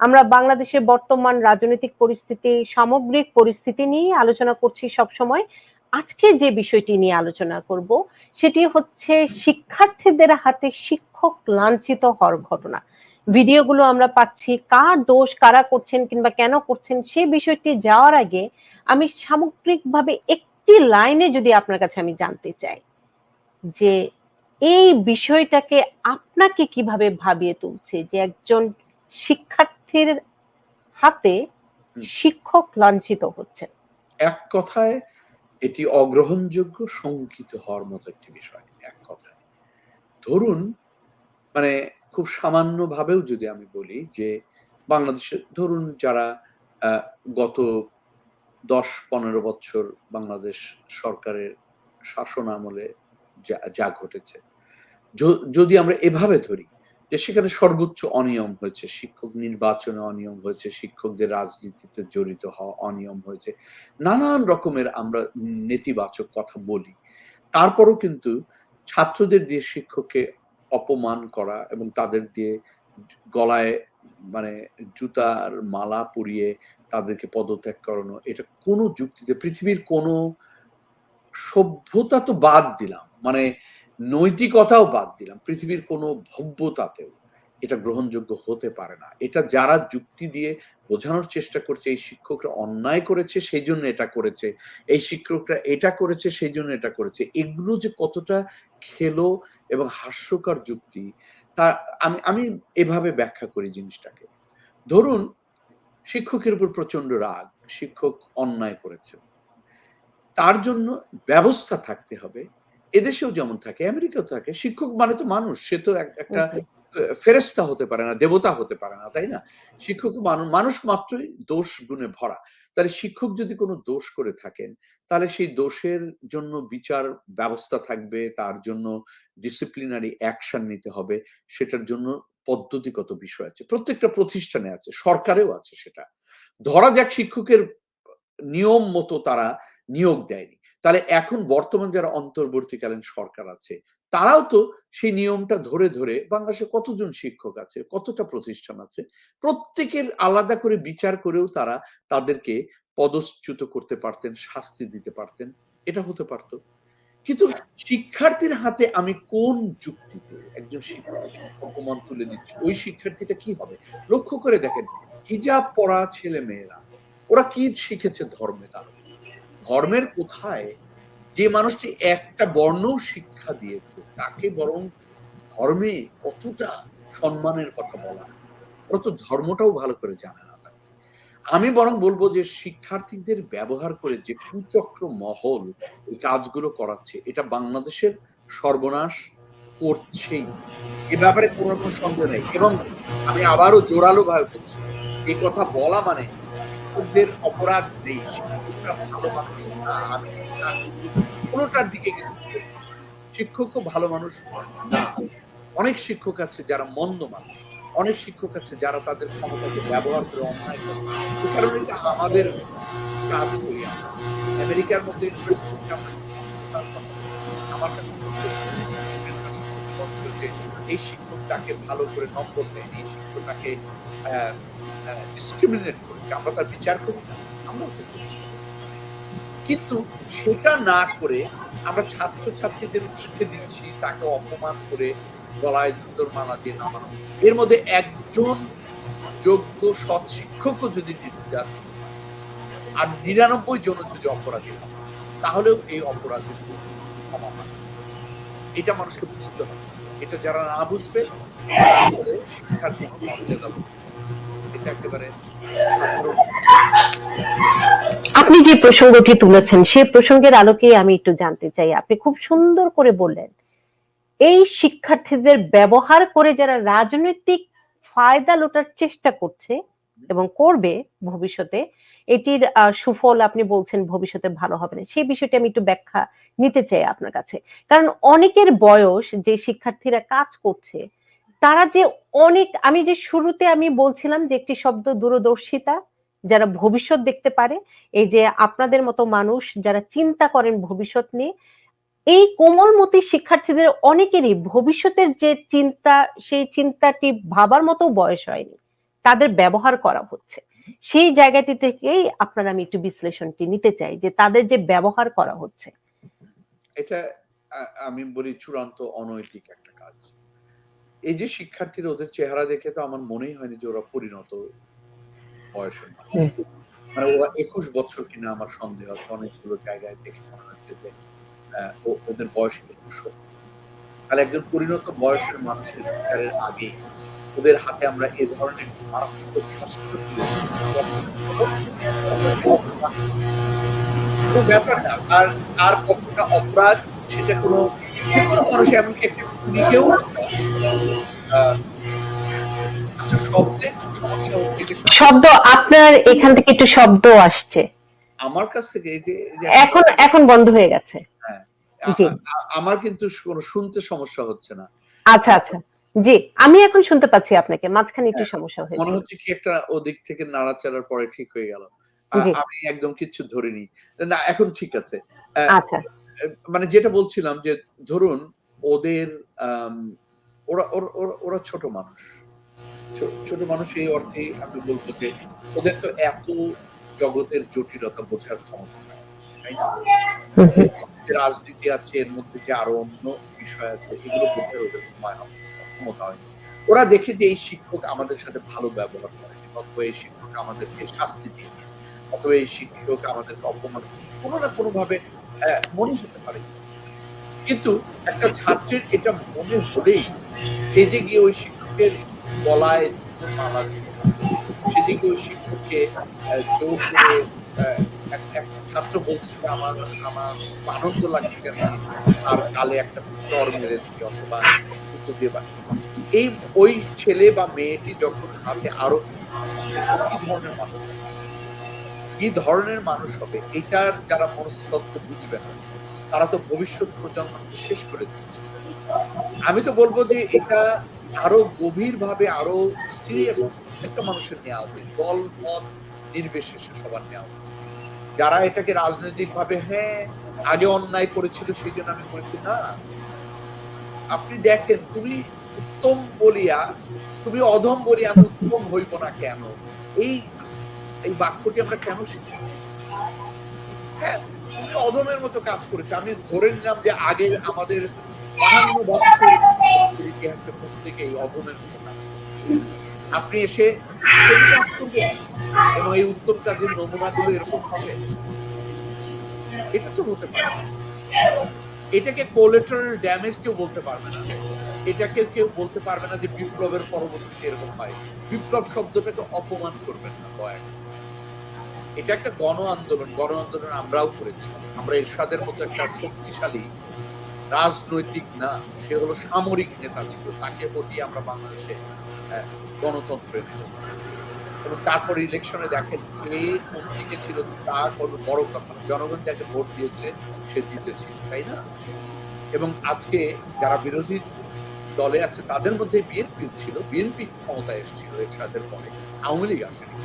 আমরা বাংলাদেশের বর্তমান রাজনৈতিক পরিস্থিতি, সামগ্রিক পরিস্থিতি নিয়ে আলোচনা করছি সব সময় আজকে যে বিষয়টি নিয়ে আলোচনা করব, সেটি হচ্ছে শিক্ষার্থীদের হাতে শিক্ষক লাঞ্ছিত হওয়ার ঘটনা। ভিডিওগুলো আমরা পাচ্ছি, কার দোষ, কারা করছেন কিংবা কেন করছেন সেই বিষয়টি যাওয়ার আগে আমি সামগ্রিকভাবে একটি লাইনে যদি আপনার কাছে আমি জানতে চাই, যে এই বিষয়টাকে আপনাকে কীভাবে ভাবিয়ে তুলছে যে একজন শিক্ষার্থীর হাতে শিক্ষক লাঞ্ছিত হচ্ছেন। এক কথায় এটি অগ্রহণযোগ্য শঙ্কিত হওয়ার মতো একটি বিষয় এক কথায়। ধরুন মানে খুব সামান্য ভাবেও যদি আমি বলি যে বাংলাদেশে ধরুন যারা গত দশ পনেরো বছর বাংলাদেশ সরকারের শাসন আমলে যা যা ঘটেছে। যদি আমরা এভাবে ধরি যে সেখানে সর্বোচ্চ অনিয়ম হয়েছে, শিক্ষক নির্বাচনে অনিয়ম হয়েছে, শিক্ষকদের রাজনীতিতে জড়িত হওয়া অনিয়ম হয়েছে, নানান রকমের আমরা নেতিবাচক কথা বলি। তারপরও কিন্তু ছাত্রদের দিয়ে শিক্ষককে অপমান করা এবং তাদের দিয়ে গলায় মানে জুতার মালা পরিয়ে তাদেরকে পদত্যাগ করানো, এটা কোনো যুক্তিতে, পৃথিবীর কোনো সভ্যতা তো বাদ দিলাম। মানে নৈতিকতাও বাদ দিলাম। পৃথিবীর কোনো ভব্যতাতেও এটা গ্রহণযোগ্য হতে পারে না। এটা যারা যুক্তি দিয়ে বোঝানোর চেষ্টা করছে, এই শিক্ষকরা অন্যায় করেছে সেই জন্য এটা করেছে। এই শিক্ষকরা এটা করেছে সেই জন্য এটা করেছে। এগুলো যে কতটা খেলো এবং হাস্যকর যুক্তি, তা আমি আমি এভাবে ব্যাখ্যা করি জিনিসটাকে। ধরুন, শিক্ষকের উপর প্রচণ্ড রাগ, শিক্ষক অন্যায় করেছে তার জন্য ব্যবস্থা থাকতে হবে। এদেশেও যেমন থাকে আমেরিকাও থাকে শিক্ষক মানে তো মানুষ সে তো একটা ফেরেস্তা হতে পারে না দেবতা হতে পারে না তাই না? শিক্ষক মানুষ মানুষ মাত্রই দোষ গুণে ভরা। তাহলে শিক্ষক যদি কোনো দোষ করে থাকেন তাহলে সেই দোষের জন্য বিচার ব্যবস্থা থাকবে তার জন্য ডিসিপ্লিনারি অ্যাকশন নিতে হবে সেটার জন্য পদ্ধতিগত বিষয় আছে প্রত্যেকটা প্রতিষ্ঠানে আছে সরকারেও আছে সেটা। ধরা যাক শিক্ষকের নিয়ম মতো তারা নিয়োগ দেয়নি। তাহলে এখন বর্তমান যারা অন্তর্বর্তীকালীন সরকার আছে তারাও তো সেই নিয়মটা ধরে ধরে বাংলাদেশে কতজন শিক্ষক আছে কতটা প্রতিষ্ঠান আছে প্রত্যেকের আলাদা করে বিচার করেও তারা তাদেরকে পদচ্যুত করতে পারতেন শাস্তি দিতে পারতেন এটা হতে পারতো। কিন্তু শিক্ষার্থীর হাতে আমি কোন যুক্তিতে একজন শিক্ষক অপমান তুলে দিচ্ছি? ওই শিক্ষার্থীটা কি হবে? লক্ষ্য করে দেখেন হিজাব পড়া ছেলে মেয়েরা ওরা কি শিখেছে ধর্মে তারা? ধর্মের কোথায় যে মানুষটি একটা বর্ণ শিক্ষা দিয়েছে, তাকে বরং ধর্মে কতটা সম্মানের কথা বলা। ওরা তো ধর্মটাও ভালো করে জানে না তাই আমি বরং বলব যে শিক্ষার্থীদের ব্যবহার করে যে কুচক্র মহল এই কাজগুলো করাচ্ছে, এটা বাংলাদেশের সর্বনাশ করছেই এ ব্যাপারে কোনো রকম সন্দেহ নেই এবং আমি আবারও জোরালো ভাবে বলছি এই কথা বলা মানে শিক্ষকদের অপরাধ নেই কোনোটার দিকে শিক্ষকও ভালো মানুষ না। অনেক শিক্ষক আছে যারা মন্দ মানুষ। অনেক শিক্ষক আছে যারা তাদের ক্ষমতাকে ব্যবহার করে অন্যায় করে। এটা আমাদের কাজ করি আমরা। আমেরিকার মধ্যে আমরা কাছে এই শিক্ষক তাকে ভালো করে নম্বর দেয় এই শিক্ষক তাকে ডিসক্রিমিনেট করেছে। আমরা তার বিচার করি না আমরা কিন্তু সেটা না করে আমরা ছাত্র ছাত্রীদের উস্কে দিচ্ছি তাকে অপমান করে গলায় জুতোর মালা দিয়ে নামানো। এর মধ্যে একজন যোগ্য সৎ শিক্ষকও যদি নির্যাত আর নিরানব্বই জন যদি অপরাধী হয়, তাহলেও এই অপরাধের ক্ষমা এটা মানুষকে বুঝতে হবে। এটা যারা না বুঝবে আপনি যে প্রসঙ্গটি তুলেছেন সেই প্রসঙ্গের আলোকে আমি একটু জানতে চাই। আপনি খুব সুন্দর করে বললেন, এই শিক্ষার্থীদের ব্যবহার করে যারা রাজনৈতিক ফায়দা লোটার চেষ্টা করছে এবং করবে ভবিষ্যতে এটির সুফল আপনি বলছেন ভবিষ্যতে ভালো হবে না। সেই বিষয়টি আমি একটু ব্যাখ্যা নিতে চাই আপনার কাছে। কারণ অনেকের বয়স যে শিক্ষার্থীরা কাজ করছে, তারা যে অনেক, আমি যে শুরুতে আমি বলছিলাম যে একটি শব্দ দূরদর্শিতা, যারা ভবিষ্যৎ দেখতে পারে, এই যে আপনাদের মতো মানুষ যারা চিন্তা করেন ভবিষ্যৎ নিয়ে, এই কোমলমতি শিক্ষার্থীদের অনেকেরই ভবিষ্যতের যে চিন্তা, সেই চিন্তাটি ভাবার মতো বয়স হয়নি। তাদের ব্যবহার করা হচ্ছে। সেই জায়গাটি থেকেই আপনার আমি একটু বিশ্লেষণটি নিতে চাই যে তাদের যে ব্যবহার করা হচ্ছে। এটা আমি বলি চূড়ান্ত অনৈতিক একটা কাজ। এই যে শিক্ষার্থীরা ওদের চেহারা দেখে তো আমার মনেই হয়নি যে ওরা পরিণত বয়সের মানে ওরা একুশ বছর কিনা আমার সন্দেহ অনেকগুলো জায়গায় দেখে মনে হচ্ছে যে আহ, ও- ওদের বয়স একুশ তাহলে একজন পরিণত বয়সের মানুষের আগে ওদের হাতে আমরা এ ধরনের মারাত্মক ব্যাপার না। আর আর কতটা অপরাধ সেটা কোনো যে কোনো মানুষ এমনকি একটা আচ্ছা শব্দে আপনার এখান থেকে একটু শব্দ আসছে। আমার কাছ থেকে এখন এখন বন্ধ হয়ে গেছে। হ্যাঁ, আমার কিন্তু কোনো শুনতে সমস্যা হচ্ছে না। আচ্ছা আচ্ছা। জি আমি এখন শুনতে পাচ্ছি আপনাকে মাঝখানে একটু সমস্যা হয়েছে। মনে হচ্ছে কি একটা ওদিক থেকে নাড়াচাড়ার পরে ঠিক হয়ে গেল। আমি একদম কিচ্ছু ধরিনি। না এখন ঠিক আছে। আচ্ছা। মানে যেটা বলছিলাম যে ধরুন ওদের ওরা ওরা- ওরা- ছোট মানুষ। ছোট মানুষ এই অর্থে আমি বলব যে ওদের তো এত জগতের জটিলতা বোঝার ক্ষমতা নাই রাজনীতি আছে এর মধ্যে যে আরও অন্য বিষয় আছে এগুলো বোঝার ওদের সময় হয় না, ক্ষমতা হয়। ওরা দেখে যে এই শিক্ষক আমাদের সাথে ভালো ব্যবহার করে। অথবা এই শিক্ষক আমাদেরকে শাস্তি দিয়ে অথবা এই শিক্ষক আমাদেরকে অপমান কোনো না কোনো ভাবে আহ, মনে হতে পারে। কিন্তু একটা ছাত্রের এটা মনে হলেই সে যে গিয়ে ওই শিক্ষকের গলায় মালা দিল সে যে গিয়ে ওই শিক্ষককে জোর করে ছাত্র বলছে যে আমার আমার আনন্দ লাগছে কেন? আর কালে একটা চর মেরে দিই অথবা দিয়ে বাড়ি এই ওই ছেলে বা মেয়েটি যখন হাতে আরও কি ধরনের মানুষ কি ধরনের মানুষ হবে? এটার যারা মনস্তত্ব বুঝবে না, তারা তো ভবিষ্যৎ প্রজন্মকে শেষ করে দিচ্ছে। আমি তো বলব যে এটা আরও গভীর ভাবে আরও সিরিয়াস একটা মানুষের নেওয়া উচিত। দল, মত নির্বিশেষে সবার নেওয়া উচিত। যারা এটাকে রাজনৈতিক ভাবে হ্যাঁ আগে অন্যায় করেছিল, সেই জন্য আমি করেছি না। আপনি দেখেন, তুমি উত্তম বলিয়া, তুমি অধম বলিয়া আমি উত্তম হইব না কেন? এই এই বাক্যটি আমরা কেন শিখি? হ্যাঁ তুমি অধমের মতো কাজ করেছ। আমি ধরে নিলাম যে আগে আমাদের বাহান্ন বছর ইতিহাসের প্রত্যেকে এই অধমের মতো আপনি এসে এবং এই উত্তম কাজের নমুনাগুলো এরকম হবে? এটা তো হতে পারে। এটাকে কোলেটারাল ড্যামেজ কেউ বলতে পারবে না। এটাকে কেউ বলতে পারবে না যে বিপ্লবের পরবর্তীতে এরকম হয়। বিপ্লব শব্দটাকে অপমান করবেন না দয়া এটা একটা গণ আন্দোলন। গণ আন্দোলন আমরাও করেছি। আমরা এরশাদের মতো একটা শক্তিশালী রাজনৈতিক না সে হলো সামরিক নেতা ছিল। তাকে হটিয়ে আমরা বাংলাদেশে আহ, গণতন্ত্র এনেছি এবং তারপর ইলেকশনে দেখেন কে কোন দিকে ছিল তা কোনো বড় কথা জনগণ যাকে ভোট দিয়েছে, সে জিতেছিল তাই না? এবং আজকে যারা বিরোধী দলে আছে, তাদের মধ্যে বিএনপি ছিল, বিএনপি ক্ষমতায় এসেছিল এরশাদের পরে, আওয়ামী লীগ আসেনি।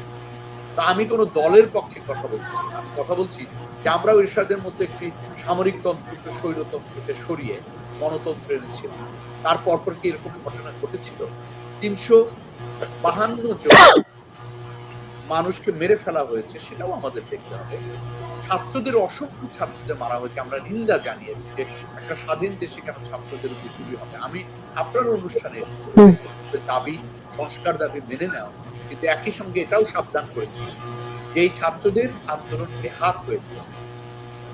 তো আমি কোনো দলের পক্ষে কথা বলছি কথা বলছি যে আমরাও এরশাদের মধ্যে একটি সামরিক তন্ত্রকে স্বৈরতন্ত্রকে সরিয়ে গণতন্ত্র এনেছিলাম তারপর পর কি এরকম ঘটনা ঘটেছিল? তিনশো বাহান্ন জন মানুষকে মেরে ফেলা হয়েছে সেটাও আমাদের দেখতে হবে। ছাত্রদের অসংখ্য ছাত্রদের মারা হয়েছে। আমরা নিন্দা জানিয়েছি যে একটা স্বাধীন দেশে কেন ছাত্রদের উপর গুলি হবে। আমি আপনার অনুষ্ঠানে দাবি সংস্কার দাবি মেনে নেওয়া। কিন্তু একই সঙ্গে এটাও সাবধান করেছি যে এই ছাত্রদের আন্দোলন বেহাত হয়েছে।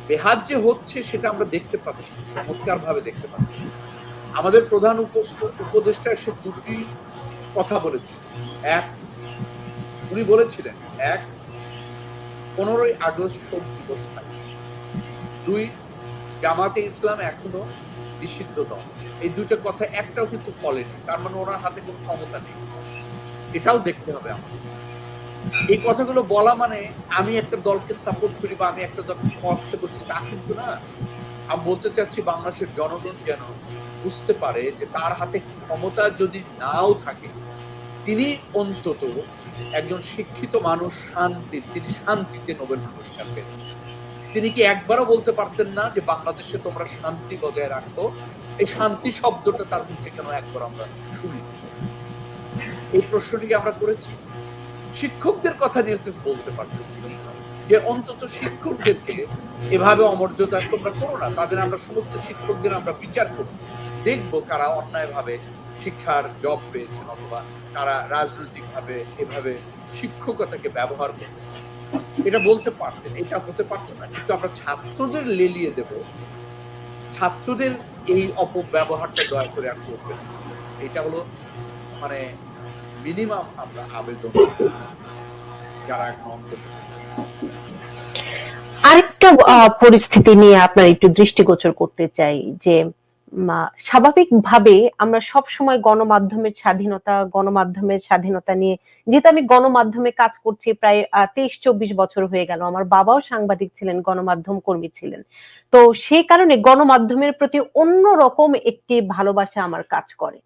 বেহাত যে হচ্ছে সেটা আমরা দেখতে পাচ্ছি চমৎকার ভাবে দেখতে পাচ্ছি। আমাদের প্রধান উপদেষ্টা সে দুটি কথা বলেছে এক উনি বলেছিলেন, এক, পনেরোই আগস্ট শোক দিবস থাকে দুই, জামাতে ইসলাম এখনও নিষিদ্ধ দল এই দুটো কথা একটাও কিন্তু ফলেনি তার মানে ওনার হাতে কোনো ক্ষমতা নেই। এটাও দেখতে হবে আমাদের। এই কথাগুলো বলা মানে আমি একটা দলকে সাপোর্ট করি বা আমি একটা দলকে পক্ষে করছি, তা কিন্তু না। আমি বলতে চাচ্ছি বাংলাদেশের জনগণ যেন বুঝতে পারে যে তার হাতে ক্ষমতা যদি নাও থাকে, তিনি অন্তত একজন শিক্ষিত মানুষ শান্তি, তিনি শান্তিতে নোবেল পুরস্কার পেয়েছেন তিনি কি একবারও বলতে পারতেন না যে বাংলাদেশে তোমরা শান্তি বজায় রাখো? এই শান্তি শব্দটা তার মুখে কেন একবার আমরা শুনি? এই প্রশ্নটিকে আমরা করেছি? শিক্ষকদের কথা নিয়ে তুমি বলতে পারছ তিনি যে অন্তত শিক্ষকদেরকে এভাবে অমর্যাদা তোমরা করো না। তাদের আমরা সমস্ত শিক্ষকদের আমরা বিচার করব। দেখব কারা অন্যায়ভাবে শিক্ষার জব পেয়েছেন অথবা কারা রাজনৈতিকভাবে এভাবে শিক্ষকতাকে ব্যবহার করবে এটা বলতে পারতেন, এটা হতে পারতো না কিন্তু আমরা ছাত্রদের লেলিয়ে দেব ছাত্রদের এই অপব্যবহারটা দয়া করে আর করবেন না। এটা হলো মানে মিনিমাম আমরা আবেদন করব। যারা এখন অন্তত আরেকটা পরিস্থিতি নিয়ে আপনার একটু দৃষ্টিগোচর করতে চাই, যে স্বাভাবিকভাবে আমরা সব সময় গণমাধ্যমের স্বাধীনতা গণমাধ্যমের স্বাধীনতা নিয়ে, যেহেতু আমি গণমাধ্যমে কাজ করছি প্রায় তেইশ চব্বিশ বছর হয়ে গেল, আমার বাবাও সাংবাদিক ছিলেন, গণমাধ্যম কর্মী ছিলেন। তো সেই কারণে গণমাধ্যমের প্রতি অন্য রকম একটি ভালোবাসা আমার কাজ করে।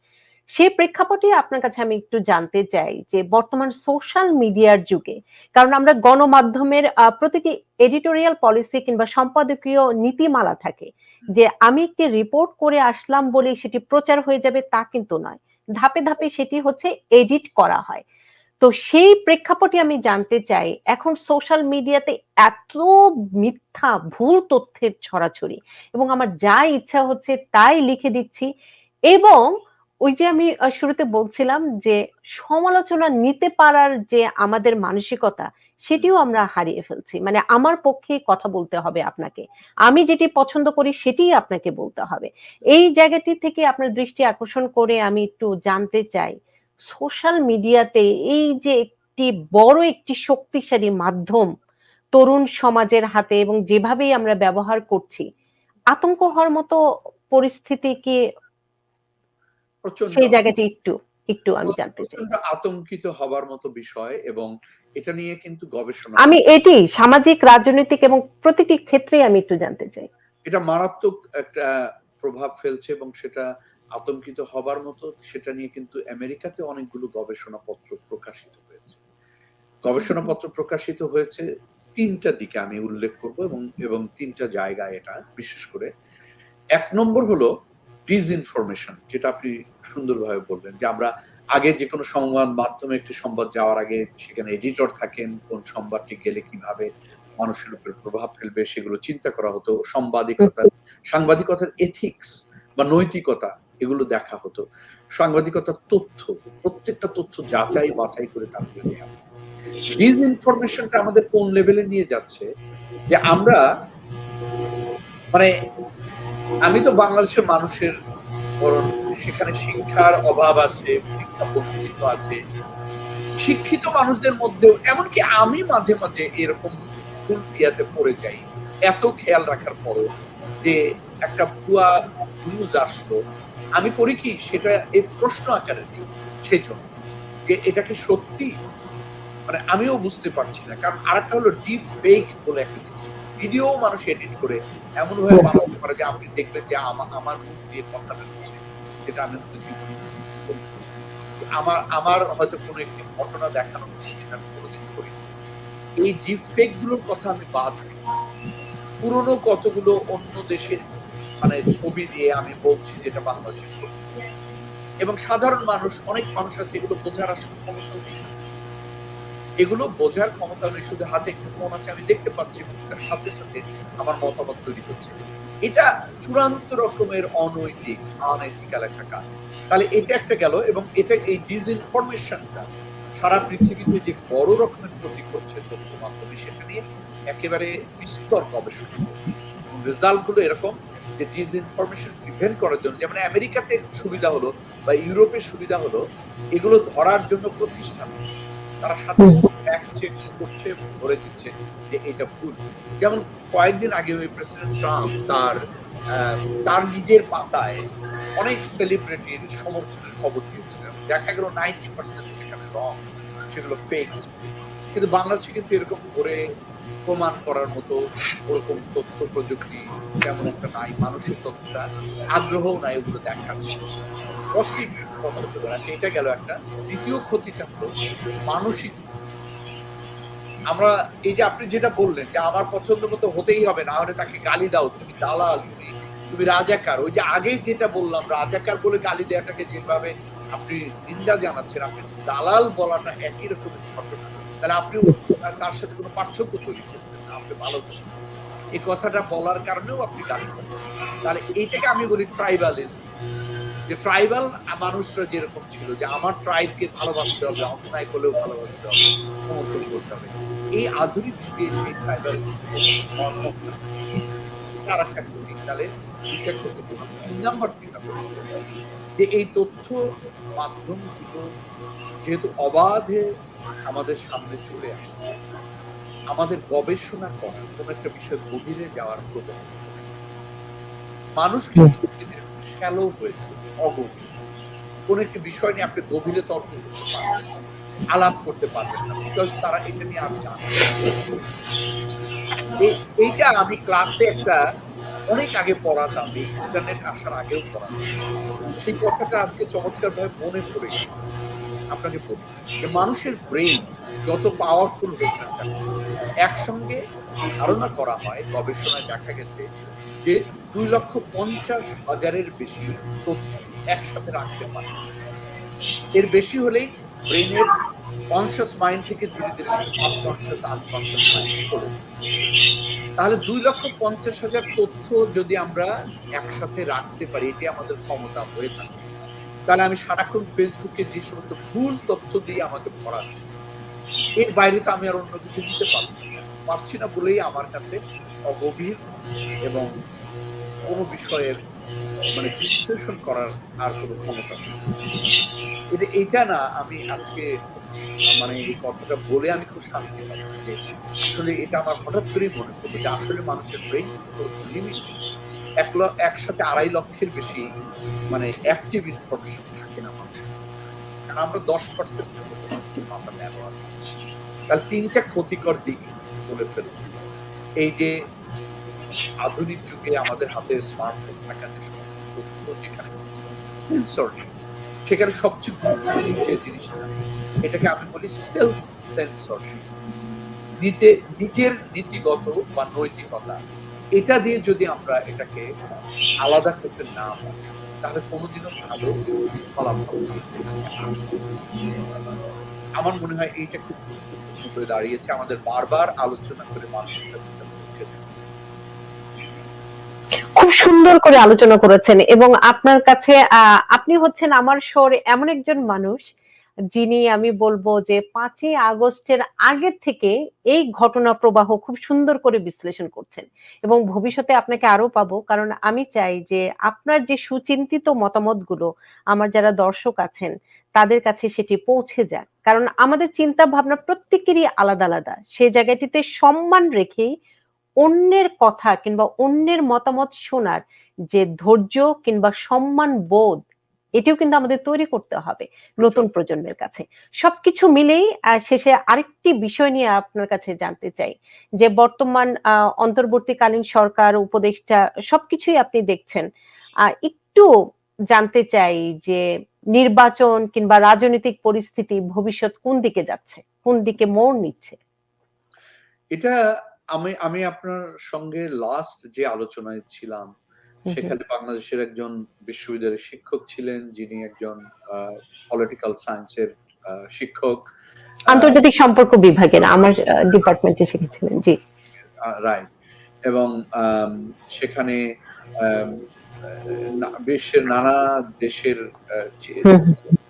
সেই প্রেক্ষাপটে আপনার কাছে আমি একটু জানতে চাই যে বর্তমান সোশ্যাল মিডিয়ার যুগে, কারণ আমরা গণমাধ্যমের প্রতিটি এডিটোরিয়াল পলিসি কিংবা সম্পাদকীয় নীতিমালা থাকে যে আমি একটি রিপোর্ট করে আসলাম বলে সেটি প্রচার হয়ে যাবে তা কিন্তু নয়। ধাপে ধাপে সেটি হচ্ছে এডিট করা হয়। তো সেই প্রেক্ষাপটে আমি জানতে চাই, এখন সোশ্যাল মিডিয়াতে এত মিথ্যা, ভুল তথ্যের ছড়াছড়ি এবং আমার যা ইচ্ছা হচ্ছে তাই লিখে দিচ্ছি এবং ওই যে আমি শুরুতে বলছিলাম যে সমালোচনা নিতে পারার যে আমাদের মানসিকতা, সেটিও আমরা হারিয়ে ফেলছি। মানে আমার পক্ষে কথা বলতে হবে আপনাকে। আমি যেটি পছন্দ করি সেটিই আপনাকে বলতে হবে। এই জায়গাটি থেকে আপনার দৃষ্টি আকর্ষণ করে আমি একটু জানতে চাই, সোশ্যাল মিডিয়াতে এই যে একটি বড় একটি শক্তিশালী মাধ্যম তরুণ সমাজের হাতে এবং যেভাবেই আমরা ব্যবহার করছি, আতঙ্ক হওয়ার মতো পরিস্থিতি কি সেই জায়গাটি একটু একটু আমি জানতে চাই। আতঙ্কিত হবার মতো বিষয় এবং এটা নিয়ে কিন্তু গবেষণা আমি এটি সামাজিক রাজনৈতিক এবং প্রতিটি ক্ষেত্রে আমি একটু জানতে চাই। এটা মারাত্মক একটা প্রভাব ফেলছে এবং সেটা আতঙ্কিত হবার মতো সেটা নিয়ে কিন্তু আমেরিকাতে অনেকগুলো গবেষণাপত্র প্রকাশিত হয়েছে। গবেষণাপত্র প্রকাশিত হয়েছে তিনটা দিকে আমি উল্লেখ করব এবং এবং তিনটা জায়গায় এটা বিশেষ করে। এক নম্বর হলো ডিসইনফরমেশন যেটা আপনি সুন্দরভাবে বললেন, যে আমরা আগে যে কোনো সংবাদ মাধ্যমে একটি সংবাদ যাওয়ার আগে সেখানে এডিটর থাকেন, কোন সংবাদটি গেলে কীভাবে মানুষের উপর প্রভাব ফেলবে সেগুলো চিন্তা করা হতো সাংবাদিকতার সাংবাদিকতার এথিক্স বা নৈতিকতা এগুলো দেখা হতো। সাংবাদিকতার তথ্য, প্রত্যেকটা তথ্য যাচাই বাছাই করে তারপরে দেওয়া ডিসইনফরমেশনটা আমাদের কোন লেভেলে নিয়ে যাচ্ছে? যে আমরা মানে আমি তো বাংলাদেশের মানুষের সেখানে শিক্ষার অভাব আছে, শিক্ষা বঞ্চিত আছে। শিক্ষিত মানুষদের মধ্যেও, এমনকি আমি মাঝে মাঝে এরকম ইয়াতে পড়ে যাই। এত খেয়াল রাখার পরও যে একটা ভুয়া নিউজ আসলো। আমি করি কি, সেটা এই প্রশ্ন আকারে দিই সেই জন্য যে এটাকে সত্যি? মানে আমিও বুঝতে পারছি না। কারণ আরেকটা হলো ডিপ ফেক বলে একটা ভিডিও মানুষ এডিট করে এমন ভাবে বানাতে পারে যে আপনি দেখলেন যে আমার আমার মুখ দিয়ে কথা বেরোচ্ছে, যেটা আমি হয়তো আমার আমার হয়তো কোনো একটি ঘটনা দেখানো হচ্ছে যেটা আমি কোনোদিন করি এই ডিপফেকগুলোর কথা আমি বাদ পুরনো কতগুলো অন্য দেশের মানে ছবি দিয়ে আমি বলছি যেটা বাংলাদেশের এবং সাধারণ মানুষ, অনেক মানুষ আছে, এগুলো বোঝার আসলে নেই এগুলো বোঝার ক্ষমতা নেই শুধু হাতে একটু ফোন আছে, আমি দেখতে পাচ্ছি এবং সাথে সাথে আমার মতামত তৈরি হচ্ছে। এটা চূড়ান্ত রকমের অনৈতিক আনএথিক্যাল একটা কাজ তাহলে এটা একটা গেল এবং এটা এই ডিসইনফরমেশনটা সারা পৃথিবীতে যে বড় রকমের ক্ষতি করছে তথ্য মাধ্যমে, সেটা নিয়ে একেবারে বিস্তর গবেষণা করছে রেজাল্টগুলো এরকম যে ডিসইনফরমেশন প্রিভেন্ট করার জন্য, যেমন আমেরিকাতে সুবিধা হলো বা ইউরোপের সুবিধা হলো, এগুলো ধরার জন্য প্রতিষ্ঠান তারা সাথে ফ্যাক্ট চেক করছে ধরে দিচ্ছে যে এটা ভুল। যেমন কয়েকদিন আগে ওই প্রেসিডেন্ট ট্রাম্প তার তার নিজের পাতায় অনেক সেলিব্রিটির সমর্থনের খবর দিয়েছিলেন। দেখা গেল নাইনটি পার্সেন্ট সেখানে রং সেগুলো ফেক কিন্তু বাংলাদেশে কিন্তু এরকম করে প্রমাণ করার মতো ওরকম তথ্য প্রযুক্তি তেমন একটা নাই মানুষের তথ্যটা আগ্রহও নাই ওগুলো দেখার। পসিবল পছন্দ করা। এটা গেল একটা। দ্বিতীয় ক্ষতিটা হলো মানসিক আমরা এই যে আপনি যেটা বললেন যে আমার পছন্দ মতো হতেই হবে, না হলে তাকে গালি দাও, তুমি দালাল, তুমি তুমি রাজাকার। ওই যে আগে যেটা বললাম, রাজাকার বলে গালি দেওয়াটাকে যেভাবে আপনি নিন্দা জানাচ্ছেন, আপনি দালাল বলাটা একই রকমের ঘটনা। তাহলে আপনি তার সাথে কোনো পার্থক্য তৈরি করবেন না, আপনি ভালো এই কথাটা বলার কারণেও আপনি গালি করেন। তাহলে এইটাকে আমি বলি ট্রাইবালিজম যে ট্রাইবাল মানুষরা যেরকম ছিল, যে আমার ট্রাইবকে ভালোবাসতে হবে অন্যায় করলেও ভালোবাসতে হবে, সমর্থন করতে হবে। এই আধুনিক যুগে সেই ট্রাইবাল তার একটা ক্ষতি তাহলে তিন নাম্বার যেটা যে এই তথ্য মাধ্যমগুলো যেহেতু অবাধে আমাদের সামনে চলে আসছে, আমাদের গবেষণা করা কোন একটা বিষয় গভীরে যাওয়ার প্রবণতা মানুষ কিন্তু শ্যালো হয়েছে? অগভীর। কোন একটি বিষয় নিয়ে আপনি গভীরে তর্ক করতে পারবেন আলাপ করতে পারবেন না। বিকজ তারা এটা নিয়ে আর জানে এইটা আমি ক্লাসে একটা অনেক আগে পড়াতাম। এই ইন্টারনেট আসার আগেও পড়াতাম। সেই কথাটা আজকে চমৎকার ভাবে মনে পড়ে আপনাকে বলি যে মানুষের ব্রেন যত পাওয়ারফুল হোক না একসঙ্গে ধারণা করা হয়, গবেষণায় দেখা গেছে যে দুই লক্ষ পঞ্চাশ হাজারের বেশি তথ্য একসাথে রাখতে পারে। এর বেশি হলেই ব্রেনের কনসিয়াস মাইন্ড থেকে ধীরে ধীরে সাবকনসিয়াস আনকনসিয়াস মাইন্ড চলে তাহলে দুই লক্ষ পঞ্চাশ হাজার তথ্য যদি আমরা একসাথে রাখতে পারি, এটি আমাদের ক্ষমতা হয়ে থাকে। তাহলে আমি সারাক্ষণ ফেসবুকে যে সমস্ত ভুল তথ্য দিয়ে আমাকে ভরাচ্ছে এর বাইরে তো আমি আর অন্য কিছু দিতে পারছি না। পারছি না বলেই আমার কাছে অগভীর এবং কোনো বিষয়ের মানে বিশ্লেষণ করার আর কোনো ক্ষমতা নেই। এটা না আমি আজকে মানে এই কথাটা বলে আমি খুব শান্তি পাচ্ছি যে আসলে এটা আমার হঠাৎ করেই মনে পড়ল যে আসলে মানুষের ব্রেন লিমিট এক একসাথে আড়াই লক্ষের বেশি মানে অ্যাক্টিভ ইনফরমেশন থাকে না মানুষের। কারণ আমরা দশ পার্সেন্ট আমরা ব্যবহার। তাহলে তিনটা ক্ষতিকর দিক বলে ফেলব এই যে আধুনিক যুগে আমাদের হাতে স্মার্টফোন থাকা যে সমস্ত তথ্য যেখানে সেন্সর সেখানে সবচেয়ে গুরুত্বপূর্ণ যে জিনিসটা, এটাকে আমি বলি সেলফ সেন্সরশিপ নিজে, নিজের নীতিগত বা নৈতিকতা, এটা দিয়ে যদি আমরা এটাকে আলাদা করতে না পারি, তাহলে কোনোদিনও ভালো ফলাফল আমার মনে হয় এইটা খুব গুরুত্বপূর্ণ হয়ে দাঁড়িয়েছে। আমাদের বারবার আলোচনা করে মানুষের কাছে এটা পৌঁছে দেওয়া। খুব সুন্দর করে আলোচনা করেছেন এবং আপনার কাছে আপনি হচ্ছেন আমার শহরে এমন একজন মানুষ যিনি আমি বলব যে পাঁচই আগস্টের আগের থেকে এই ঘটনা প্রবাহ খুব সুন্দর করে বিশ্লেষণ করছেন এবং ভবিষ্যতে আপনাকে আরও পাবো। কারণ আমি চাই যে আপনার যে সুচিন্তিত মতামতগুলো, আমার যারা দর্শক আছেন, তাদের কাছে সেটি পৌঁছে যাক। কারণ আমাদের চিন্তা ভাবনা প্রত্যেকেরই আলাদা আলাদা। সেই জায়গাটিতে সম্মান রেখেই অন্যের কথা কিংবা অন্যের মতামত শোনার যে ধৈর্য কিংবা সম্মান বোধ এটিও কিন্তু আমাদের তৈরি করতে হবে নতুন প্রজন্মের কাছে। সবকিছু মিলেই শেষে আরেকটি বিষয় নিয়ে আপনার কাছে জানতে চাই যে বর্তমান আহ, অন্তর্বর্তীকালীন সরকার উপদেষ্টা সবকিছুই আপনি দেখছেন। আহ, একটু জানতে চাই যে নির্বাচন কিংবা রাজনৈতিক পরিস্থিতি ভবিষ্যৎ কোন দিকে যাচ্ছে কোন দিকে মোড় নিচ্ছে? এটা আমি আমি আপনার সঙ্গে লাস্ট যে আলোচনায় ছিলাম সেখানে বাংলাদেশের একজন বিশ্ববিদ্যালয়ের শিক্ষক ছিলেন যিনি একজন পলিটিক্যাল সায়েন্সের শিক্ষক। আন্তর্জাতিক সম্পর্ক বিভাগের আমার ডিপার্টমেন্টে শিখেছিলেন জি। রাইট এবং সেখানে বিশ্বের নানা দেশের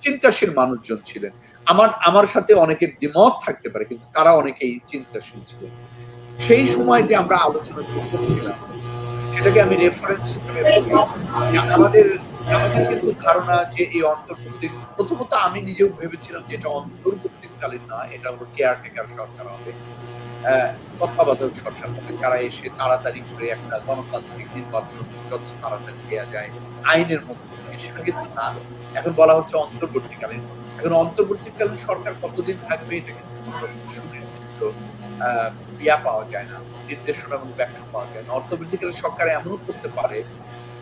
চিন্তাশীল মানুষজন ছিলেন। আমার আমার সাথে অনেকের দ্বিমত থাকতে পারে কিন্তু তারা অনেকেই চিন্তাশীল ছিলেন। সেই সময় যে আমরা আলোচনা করছিলাম সেটাকে আমি রেফারেন্স হিসেবে আমাদের আমাদের কিন্তু ধারণা যে এই অন্তর্বর্তী প্রথমত আমি নিজেও ভেবেছিলাম যে এটা অন্তর্বর্তীকালীন না এটা হলো কেয়ারটেকার সরকার হবে। আহ, তত্ত্বাবধায়ক সরকার হবে তারা এসে তাড়াতাড়ি করে একটা গণতান্ত্রিক নির্বাচন যত তাড়াতাড়ি দেওয়া যায় আইনের মধ্যে সেটা কিন্তু না। এখন বলা হচ্ছে অন্তর্বর্তীকালীন এখন অন্তর্বর্তীকালীন সরকার কতদিন থাকবে এটা কিন্তু পাওয়া যায় না নির্দেশনা এবং ব্যাখ্যা পাওয়া যায় না। সরকার করতে পারে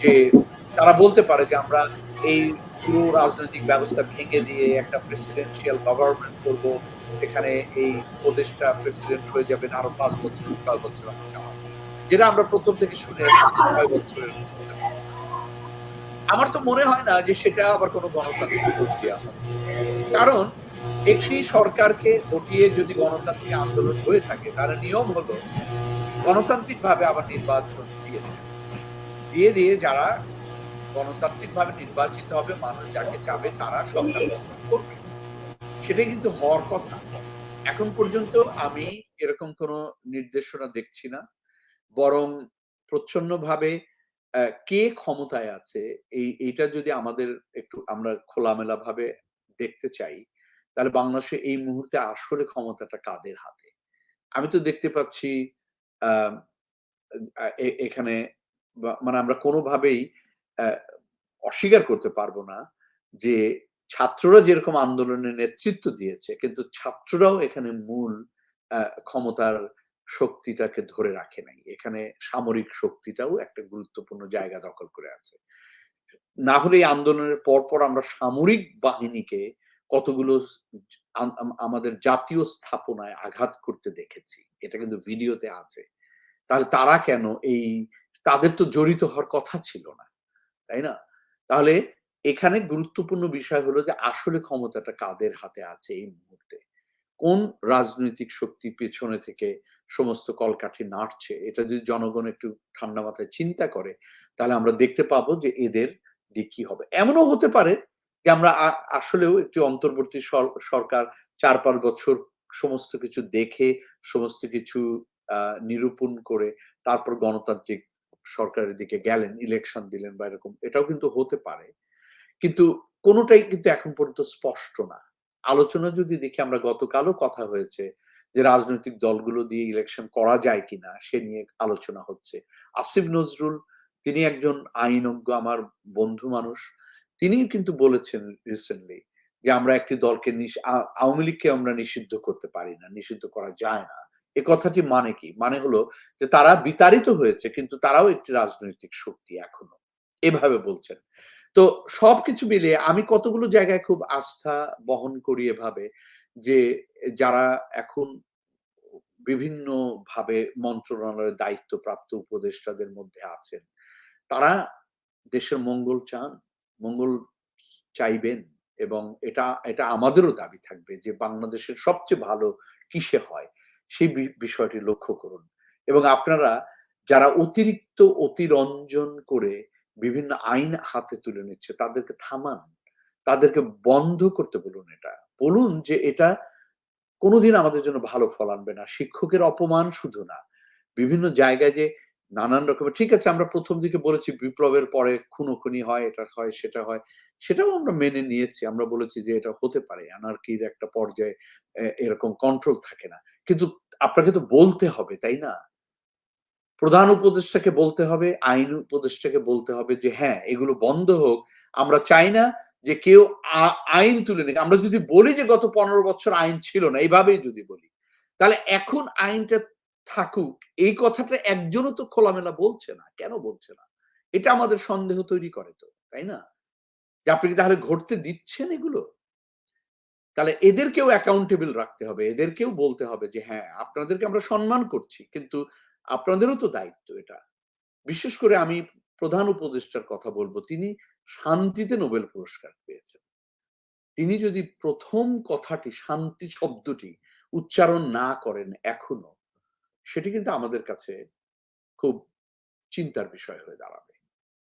যে তারা বলতে পারে যে আমরা এই পুরো রাজনৈতিক ব্যবস্থা ভেঙে দিয়ে একটা প্রেসিডেন্সিয়াল গভর্নমেন্ট করব, এখানে এই প্রেসিডেন্ট হয়ে যাবেন আরও পাঁচ বছর বছর যেটা আমরা প্রথম থেকে শুনে আসছি, ছয় বছরের আমার তো মনে হয় না যে সেটা আবার কোনো গণতান্ত্রিক প্রক্রিয়া কারণ একটি সরকারকে হটিয়ে যদি গণতান্ত্রিক আন্দোলন হয়ে থাকে, তার নিয়ম হলো গণতান্ত্রিক ভাবে আবার নির্বাচন দিয়ে। দিয়ে দিয়ে যারা গণতান্ত্রিক ভাবে নির্বাচিত হবে, মানুষ যাকে চাবে, তারা সরকার করবে। সেটাই কিন্তু হওয়ার কথা। এখন পর্যন্ত আমি এরকম কোনো নির্দেশনা দেখছি না। বরং প্রচ্ছন্ন ভাবে কে ক্ষমতায় আছে, এই, এইটা যদি আমাদের একটু আমরা খোলামেলা ভাবে দেখতে চাই তাহলে বাংলাদেশে এই মুহূর্তে আসলে ক্ষমতাটা কাদের হাতে? আমি তো দেখতে পাচ্ছি এখানে মানে আমরা কোনোভাবেই অস্বীকার করতে পারব না যে ছাত্ররা যেরকম আন্দোলনের নেতৃত্ব দিয়েছে, কিন্তু ছাত্ররাও এখানে মূল ক্ষমতার শক্তিটাকে ধরে রাখে নাই। এখানে সামরিক শক্তিটাও একটা গুরুত্বপূর্ণ জায়গা দখল করে আছে। না হলে এই আন্দোলনের পর পর আমরা সামরিক বাহিনীকে কতগুলো আম- আম- আমাদের জাতীয় স্থাপনায় আঘাত করতে দেখেছি। এটা কিন্তু ভিডিওতে আছে। তাহলে তারা কেন এই, তাদের তো জড়িত হওয়ার কথা ছিল না, তাই না? তাহলে এখানে গুরুত্বপূর্ণ বিষয় হলো যে আসলে ক্ষমতাটা কাদের হাতে আছে এই মুহূর্তে? কোন রাজনৈতিক শক্তি পেছনে থেকে সমস্ত কলকাঠি নাড়ছে? এটা যদি জনগণ একটু ঠান্ডা মাথায় চিন্তা করে, তাহলে আমরা দেখতে পাবো যে এদের দিক কি হবে। এমনও হতে পারে আমরা আসলেও একটি অন্তর্বর্তী সরকার চার পাঁচ বছর সমস্ত কিছু দেখে, সমস্ত কিছু নিরূপণ করে তারপর গণতান্ত্রিক সরকারের দিকে গেলেন ইলেকশন দিলেন বা এরকম। এটাও কিন্তু হতে পারে। কিন্তু কোনোটাই কিন্তু এখন পর্যন্ত স্পষ্ট না। আলোচনা যদি দেখি, আমরা গতকালও কথা হয়েছে যে রাজনৈতিক দলগুলো দিয়ে ইলেকশন করা যায় কিনা, সে নিয়ে আলোচনা হচ্ছে। আসিফ নজরুল, তিনি একজন আইনজ্ঞ, আমার বন্ধু মানুষ। তিনি কিন্তু বলেছেন রিসেন্টলি যে আমরা একটি দলকে আওয়ামী লীগকে আমরা নিষিদ্ধ করতে পারি না, নিষিদ্ধ করা যায় না। এ কথাটি মানে কি? মানে হলো যে তারা বিতাড়িত হয়েছে, কিন্তু তারাও একটি রাজনৈতিক শক্তি এখনও। এভাবে বলছেন। তো সবকিছু মিলিয়ে আমি কতগুলো জায়গায় খুব আস্থা বহন করি এভাবে যে যারা এখন বিভিন্ন ভাবে মন্ত্রণালয়ের দায়িত্বপ্রাপ্ত উপদেষ্টাদের মধ্যে আছেন, তারা দেশের মঙ্গল চান মঙ্গল চাইবেন এবং এটা এটা আমাদেরও দাবি থাকবে যে বাংলাদেশের সবচেয়ে ভালো কিসে হয় সেই বিষয়টি লক্ষ্য করুন। এবং আপনারা যারা অতিরিক্ত অতিরঞ্জন করে বিভিন্ন আইন হাতে তুলে নিচ্ছে তাদেরকে থামান, তাদেরকে বন্ধ করতে বলুন এটা। বলুন যে এটা কোনোদিন আমাদের জন্য ভালো ফল আনবে না, শিক্ষকের অপমান শুধু না। বিভিন্ন জায়গায় যে নানান রকমের ঠিক আছে, আমরা প্রথম দিকে বলেছি বিপ্লবের পরে খুনোখুনি হয়, এটা হয়, সেটা হয়। সেটাও আমরা মেনে নিয়েছি। আমরা বলেছি যে এটা হতে পারে আনার্কির একটা পর্যায়ে এরকম কন্ট্রোল থাকে না। কিন্তু আপনাকে তো বলতে হবে, তাই না? প্রধান উপদেষ্টাকে বলতে হবে, আইন উপদেষ্টাকে বলতে হবে যে হ্যাঁ এগুলো বন্ধ হোক। আমরা চাই না যে কেউ আইন তুলে নিক। আমরা যদি বলি যে গত পনেরো বছর আইন ছিল না, এইভাবেই যদি বলি। তাহলে এখন আইনটা থাকুক। এই কথাটা একজনও তো খোলামেলা বলছে না। কেন বলছে না? এটা আমাদের সন্দেহ তৈরি করে তো, তাই না? যে আপনি কি তাহলে ঘটতে দিচ্ছেন এগুলো? তাহলে এদেরকেও অ্যাকাউন্টেবল রাখতে হবে। এদেরকেও বলতে হবে যে হ্যাঁ আপনাদেরকে আমরা সম্মান করছি, কিন্তু আপনাদেরও তো দায়িত্ব এটা। বিশেষ করে আমি প্রধান উপদেষ্টার কথা বলব, তিনি শান্তিতে নোবেল পুরস্কার পেয়েছেন। তিনি যদি প্রথম কথাটি, শান্তি শব্দটি উচ্চারণ না করেন এখনও সেটি কিন্তু আমাদের কাছে খুব চিন্তার বিষয় হয়ে দাঁড়াবে।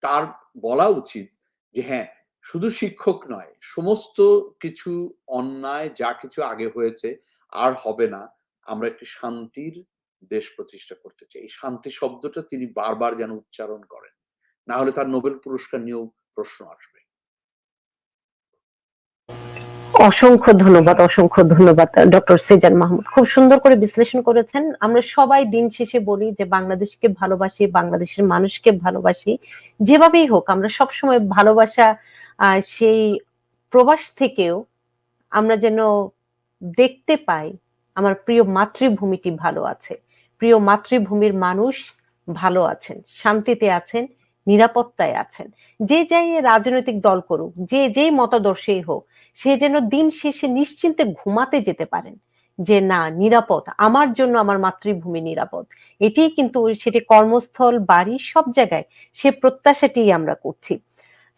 তার বলা উচিত যে হ্যাঁ শুধু শিক্ষক নয়, সমস্ত কিছু অন্যায়, যা কিছু আগে হয়েছে, আর হবে না। আমরা একটি শান্তির দেশ প্রতিষ্ঠা করতে চাই। এই শান্তি শব্দটা তিনি বারবার যেন উচ্চারণ করেন। না হলে তার নোবেল পুরস্কার নিয়েও প্রশ্ন আসবে। অসংখ্য ধন্যবাদ অসংখ্য ধন্যবাদ ডক্টর সেজান মাহমুদ। খুব সুন্দর করে বিশ্লেষণ করেছেন। আমরা সবাই দিন শেষে বলি যে বাংলাদেশকে ভালোবাসি, বাংলাদেশের মানুষকে ভালোবাসি। যেভাবেই হোক, আমরা সবসময় ভালোবাসা সেই প্রবাস থেকেও আমরা যেন দেখতে পাই আমার প্রিয় মাতৃভূমিটি ভালো আছে। প্রিয় মাতৃভূমির মানুষ ভালো আছেন, শান্তিতে আছেন, নিরাপত্তায় আছেন। যে যাই রাজনৈতিক দল করুক, যে যেই মতাদর্শেই হোক সে যেন দিন শেষে নিশ্চিন্তে ঘুমাতে যেতে পারেন। যে না, নিরাপদ। আমার জন্য আমার মাতৃভূমি নিরাপদ। এটি কিন্তু সেটি কর্মস্থল, বাড়ি সব জায়গায় সে প্রত্যাশাটি আমরা করছি।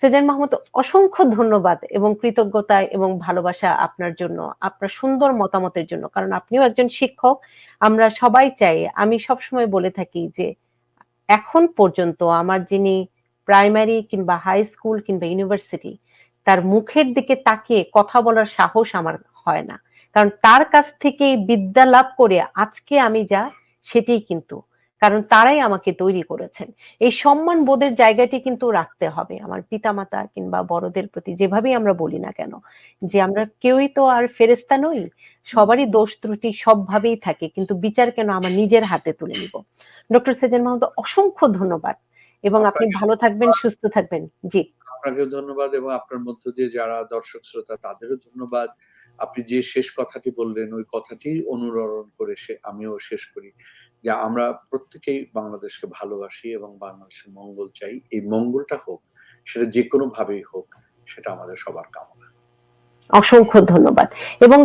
সেজান মাহমুদ, অসংখ্য ধন্যবাদ এবং কৃতজ্ঞতা এবং ভালোবাসা আপনার জন্য, আপনার সুন্দর মতামতের জন্য। কারণ আপনিও একজন শিক্ষক। আমরা সবাই চাই, আমি সবসময় বলে থাকি যে, এখন পর্যন্ত আমার যিনি প্রাইমারি কিংবা হাই স্কুল কিংবা ইউনিভার্সিটি তার মুখের দিকে তাকিয়ে কথা বলার সাহস আমার হয় না। কারণ তার কাছ থেকে বিদ্যা লাভ করে আজকে আমি যা সেটাই কিন্তু। কারণ তারাই আমাকে তৈরি করেছেন। এই সম্মান বোধের জায়গাটি কিন্তু রাখতে হবে আমার পিতামাতা কিংবা বড়দের প্রতি যেভাবেই আমরা বলি না কেন। যে আমরা কেউই তো আর ফেরেস্তা নই সবারই দোষ ত্রুটি সবভাবেই থাকে কিন্তু বিচার কেন আমার নিজের হাতে তুলে নিব? ডক্টর সেজান মাহমুদ অসংখ্য ধন্যবাদ। এবং আপনি ভালো থাকবেন সুস্থ থাকবেন। জি। আপনাকেও ধন্যবাদ এবং আপনার মধ্য দিয়ে যারা দর্শক শ্রোতা, তাদেরও ধন্যবাদ। আপনি যে শেষ কথাটি বললেন, ওই কথাটি অনুরণ করে সে আমিও শেষ করি। যে আমরা প্রত্যেকেই বাংলাদেশকে ভালোবাসি এবং বাংলাদেশের মঙ্গল চাই। এই মঙ্গলটা হোক, সেটা যে কোনো ভাবেই হোক, সেটা আমাদের সবার কামনা। অসংখ্য ধন্যবাদ। এবং